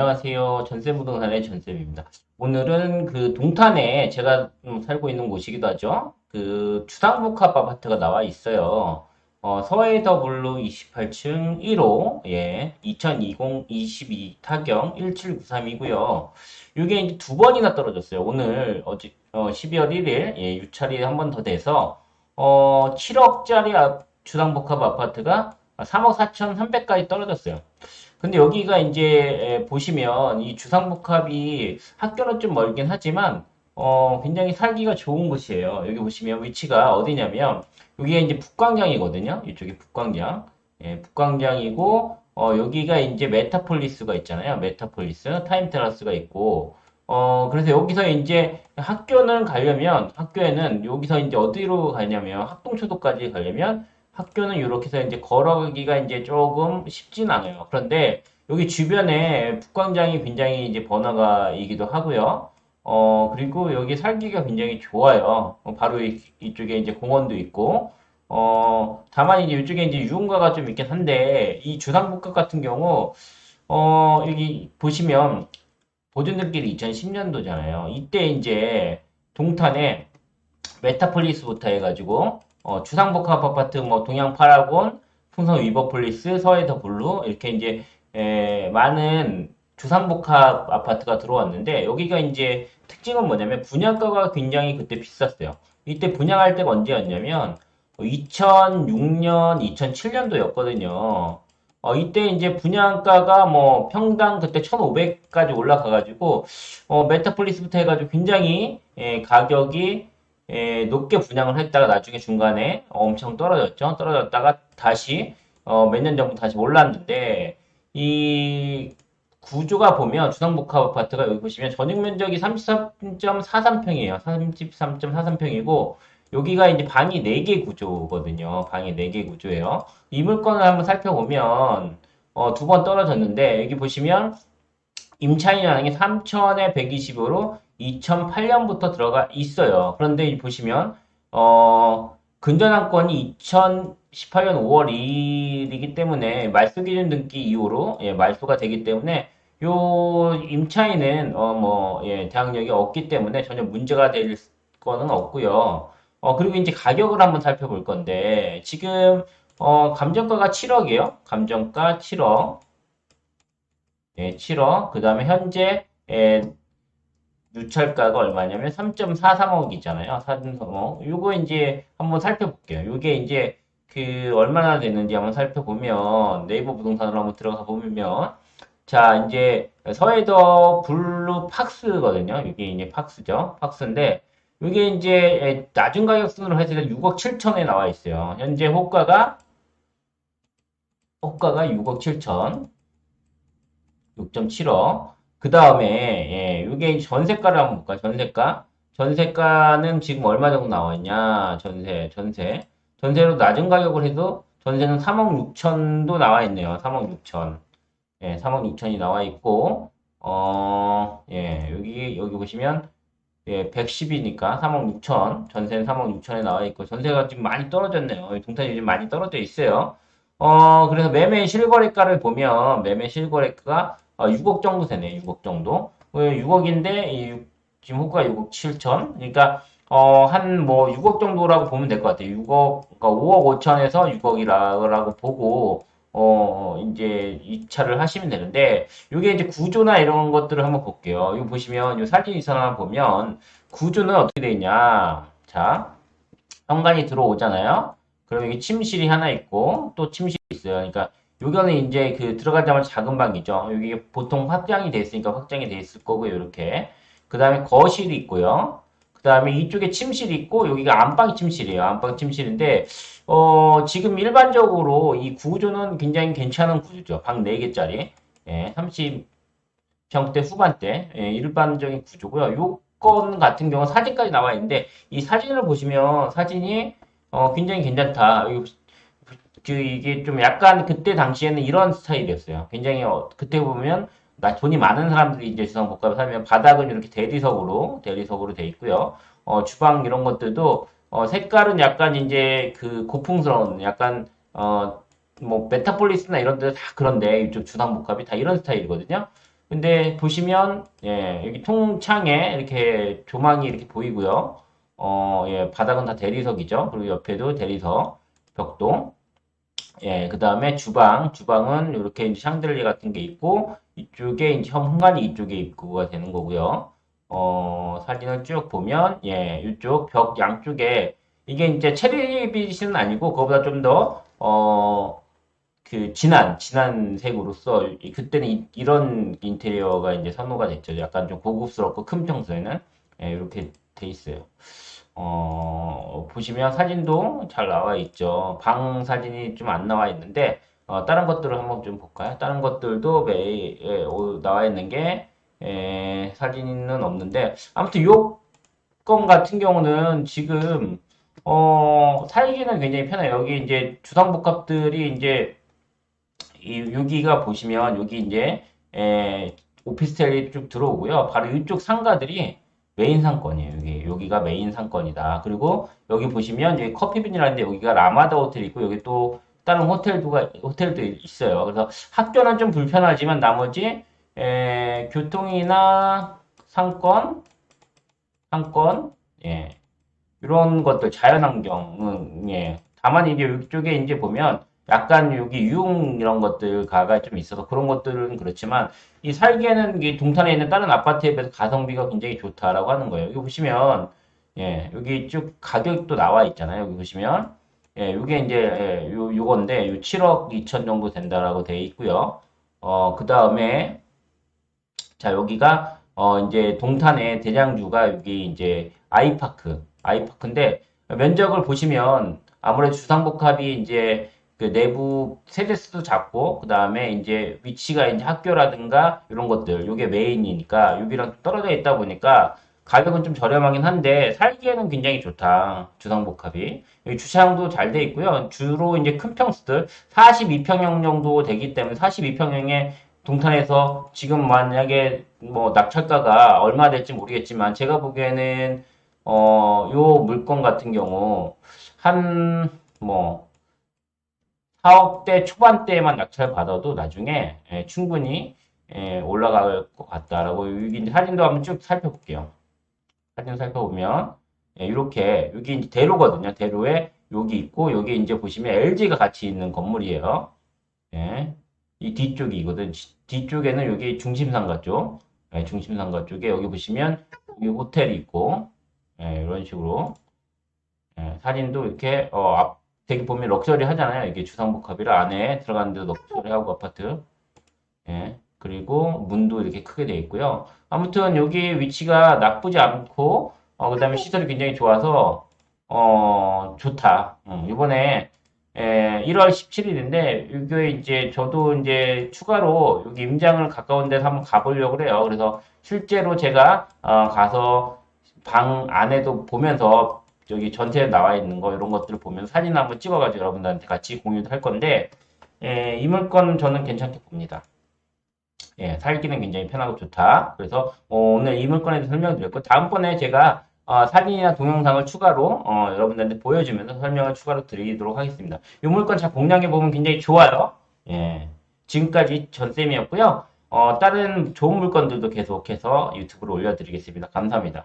안녕하세요. 전세부동산의 전쌤입니다. 오늘은 그 동탄에 제가 음, 살고 있는 곳이기도 하죠. 그 주상복합 아파트가 나와 있어요. 어, 서해더블루 28층 1호, 예, 2020-22 타경 1793이고요. 이게 이제 두 번이나 떨어졌어요. 오늘 어제 어, 12월 1일 예, 유찰이 한 번 더 돼서 어, 7억짜리 주상복합 아파트가 3억 4,300까지 떨어졌어요. 근데 여기가 이제 보시면 이 주상복합이 학교는 좀 멀긴 하지만 어 굉장히 살기가 좋은 곳이에요. 여기 보시면 위치가 어디냐면 여기가 이제 북광장이거든요. 이쪽이 북광장. 예, 북광장이고 어 여기가 이제 메타폴리스가 있잖아요. 메타폴리스 타임 테라스가 있고 어 그래서 여기서 이제 학교는 가려면 학교에는 여기서 이제 어디로 가냐면 학동초도까지 가려면 학교는 이렇게 해서 이제 걸어가기가 이제 조금 쉽진 않아요. 그런데 여기 주변에 북광장이 굉장히 이제 번화가이기도 하고요. 어, 그리고 여기 살기가 굉장히 좋아요. 어, 바로 이, 이쪽에 이제 공원도 있고, 어, 다만 이제 이쪽에 이제 유흥가가 좀 있긴 한데, 이 주상복합 같은 경우, 어, 여기 보시면, 보존들끼리 2010년도잖아요. 이때 이제 동탄에 메타폴리스 부터 해가지고, 어, 주상복합 아파트, 뭐, 동양 파라곤, 풍성 위버폴리스, 서해 더 블루, 이렇게 이제, 에, 많은 주상복합 아파트가 들어왔는데, 여기가 이제 특징은 뭐냐면, 분양가가 굉장히 그때 비쌌어요. 이때 분양할 때가 언제였냐면, 2006년, 2007년도였거든요. 어, 이때 이제 분양가가 뭐 평당 그때 1,500까지 올라가가지고, 어, 메타폴리스부터 해가지고 굉장히, 예, 가격이 예, 높게 분양을 했다가 나중에 중간에 엄청 떨어졌죠. 떨어졌다가 다시 어, 몇 년 전부터 다시 올랐는데 이 구조가 보면 주상복합 아파트가 여기 보시면 전용 면적이 33.43평이에요. 33.43평이고 여기가 이제 방이 4개 구조거든요. 방이 4개 구조예요. 이 물건을 한번 살펴보면 어, 두 번 떨어졌는데 여기 보시면 임차인이라는 게 3천에 120으로 2008년부터 들어가 있어요. 그런데 보시면 어, 근저당권이 2018년 5월 2일이기 때문에 말소 기준 등기 이후로 예, 말소가 되기 때문에 요 임차인은 어, 뭐 예, 대항력이 없기 때문에 전혀 문제가 될 거는 없고요. 어, 그리고 이제 가격을 한번 살펴볼 건데 지금 어, 감정가가 7억이에요. 감정가 7억. 예, 7억. 그 다음에 현재 예, 유찰가가 얼마냐면 3.43억이잖아요. 3.3억. 요거 이제 한번 살펴볼게요. 요게 이제 그 얼마나 되는지 한번 살펴보면 네이버 부동산으로 한번 들어가 보면 자 이제 서해더 블루 팍스거든요. 이게 이제 팍스죠. 팍스인데 이게 이제 낮은 가격 순으로 해서 6억 7천에 나와 있어요. 현재 호가가 호가가 6억 7천 6.7억 그 다음에, 예, 이게 전세가를 한번 볼까요? 전세가. 전세가는 지금 얼마 정도 나와 있냐? 전세, 전세. 전세로 낮은 가격을 해도 전세는 3억 6천도 나와 있네요. 3억 6천. 예, 3억 6천이 나와 있고, 어, 예, 여기, 여기 보시면, 예, 110이니까 3억 6천. 전세는 3억 6천에 나와 있고, 전세가 지금 많이 떨어졌네요. 동탄이 요즘 많이 떨어져 있어요. 어, 그래서 매매 실거래가를 보면, 매매 실거래가가 어, 6억 정도 되네. 6억 정도. 6억인데 지금 호가가 6억 7천. 그러니까 어, 한 뭐 6억 정도라고 보면 될 것 같아요. 6억, 그러니까 5억 5천에서 6억이라고 보고 어, 이제 이차를 하시면 되는데, 이게 이제 구조나 이런 것들을 한번 볼게요. 이거 보시면, 이 사진 이선을 보면, 구조는 어떻게 되어 있냐. 자, 현관이 들어오잖아요. 그럼 여기 침실이 하나 있고, 또 침실이 있어요. 그러니까, 요거는 이제 그 들어가자마자 작은 방이죠. 여기 보통 확장이 돼 있으니까 확장이 돼 있을 거고요. 이렇게. 그 다음에 거실이 있고요. 그 다음에 이쪽에 침실이 있고 여기가 안방 침실이에요. 안방 침실인데 어, 지금 일반적으로 이 구조는 굉장히 괜찮은 구조죠. 방 4개짜리. 예, 30평대 후반대. 예, 일반적인 구조고요. 요건 같은 경우 사진까지 나와 있는데 이 사진을 보시면 사진이 어, 굉장히 괜찮다. 그 이게 좀 약간 그때 당시에는 이런 스타일이었어요. 굉장히 어, 그때 보면 나 돈이 많은 사람들이 이제 주상복합에 살면 바닥은 이렇게 대리석으로 대리석으로 돼 있고요. 어, 주방 이런 것들도 어, 색깔은 약간 이제 그 고풍스러운 약간 어, 뭐 메타폴리스나 이런 데다 그런데 이쪽 주상 복합이 다 이런 스타일이거든요. 근데 보시면 예, 여기 통창에 이렇게 조망이 이렇게 보이고요. 어, 예, 바닥은 다 대리석이죠. 그리고 옆에도 대리석, 벽도. 예, 그 다음에 주방. 주방은 이렇게 이제 샹들리에 같은 게 있고, 이쪽에 이제 현관이 이쪽에 입구가 되는 거고요. 어, 사진을 쭉 보면, 예, 이쪽 벽 양쪽에, 이게 이제 체리빛은 아니고, 그거보다 좀 더, 어, 그, 진한, 진한 색으로서, 이- 그때는 이, 런 인테리어가 이제 선호가 됐죠. 약간 좀 고급스럽고 큰 평소에는. 예, 이렇게 돼 있어요. 어, 보시면 사진도 잘 나와 있죠. 방 사진이 좀 안 나와 있는데, 어, 다른 것들을 한번 좀 볼까요? 다른 것들도 매, 예, 오- 나와 있는 게, 예, 사진은 없는데, 아무튼 요 건 같은 경우는 지금, 어, 살기는 굉장히 편해요. 여기 이제 주상복합들이 이제, 이, 여기가 보시면, 여기 이제, 예, 오피스텔이 쭉 들어오고요. 바로 이쪽 상가들이 메인 상권이에요. 여기, 여기가 메인 상권이다. 그리고 여기 보시면, 여기 커피빈이라는데 여기가 라마다 호텔이 있고, 여기 또 다른 호텔도가, 호텔도 있어요. 그래서 학교는 좀 불편하지만 나머지, 에, 교통이나 상권, 상권, 예, 이런 것들, 자연환경은, 예. 다만 이제 이쪽에 이제 보면 약간 여기 유흥 이런 것들 가가 좀 있어서 그런 것들은 그렇지만 이 살기에는 이 동탄에 있는 다른 아파트에 비해서 가성비가 굉장히 좋다라고 하는 거예요. 여기 보시면, 예, 여기 쭉 가격도 나와 있잖아요. 여기 보시면. 예, 요게 이제, 예, 요, 요건데, 요 7억 2천 정도 된다라고 돼 있고요. 어, 그 다음에, 자, 여기가, 어, 이제 동탄의 대장주가 여기 이제 아이파크, 아이파크인데, 면적을 보시면 아무래도 주상복합이 이제 그 내부 세대수도 작고, 그 다음에 이제 위치가 이제 학교라든가 이런 것들, 요게 메인이니까 여기랑 떨어져 있다 보니까 가격은 좀 저렴하긴 한데 살기에는 굉장히 좋다. 주상복합이. 여기 주차장도 잘 돼 있고요. 주로 이제 큰 평수들 42평형 정도 되기 때문에 42평형에 동탄에서 지금 만약에 뭐 낙찰가가 얼마 될지 모르겠지만 제가 보기에는 어, 요 물건 같은 경우 한뭐 4억대 초반대에만 낙찰 받아도 나중에 예, 충분히 예, 올라갈 것 같다라고 여기 사진도 한번 쭉 살펴볼게요. 사진 살펴보면 예, 이렇게 여기 이제 대로거든요. 대로에 여기 있고 여기 이제 보시면 LG가 같이 있는 건물이에요. 예. 이 뒤쪽이거든. 뒤쪽에는 여기 중심상가 쪽, 예, 중심상가 쪽에 여기 보시면 여기 호텔이 있고 예, 이런 식으로 예, 사진도 이렇게 어, 앞 되게 보면 럭셔리 하잖아요. 이게 주상복합이라 안에 들어가는데도 럭셔리하고 아파트. 예. 그리고 문도 이렇게 크게 되어 있고요. 아무튼 여기 위치가 나쁘지 않고 어, 그다음에 시설이 굉장히 좋아서 어, 좋다. 음, 이번에 에, 1월 17일인데 이게 이제 저도 이제 추가로 여기 임장을 가까운 데서 한번 가보려고 그래요. 그래서 실제로 제가 어, 가서 방 안에도 보면서 여기 전체에 나와 있는 거 이런 것들을 보면서 사진 한번 찍어가지고 여러분들한테 같이 공유도 할 건데 에, 이 물건 저는 괜찮게 봅니다. 예, 살기는 굉장히 편하고 좋다. 그래서 어, 오늘 이 물건에 대해서 설명드렸고 다음번에 제가 어, 사진이나 동영상을 추가로 어, 여러분들한테 보여주면서 설명을 추가로 드리도록 하겠습니다. 이 물건 잘 공략해 보면 굉장히 좋아요. 예, 지금까지 전쌤이었고요. 어, 다른 좋은 물건들도 계속해서 유튜브로 올려드리겠습니다. 감사합니다.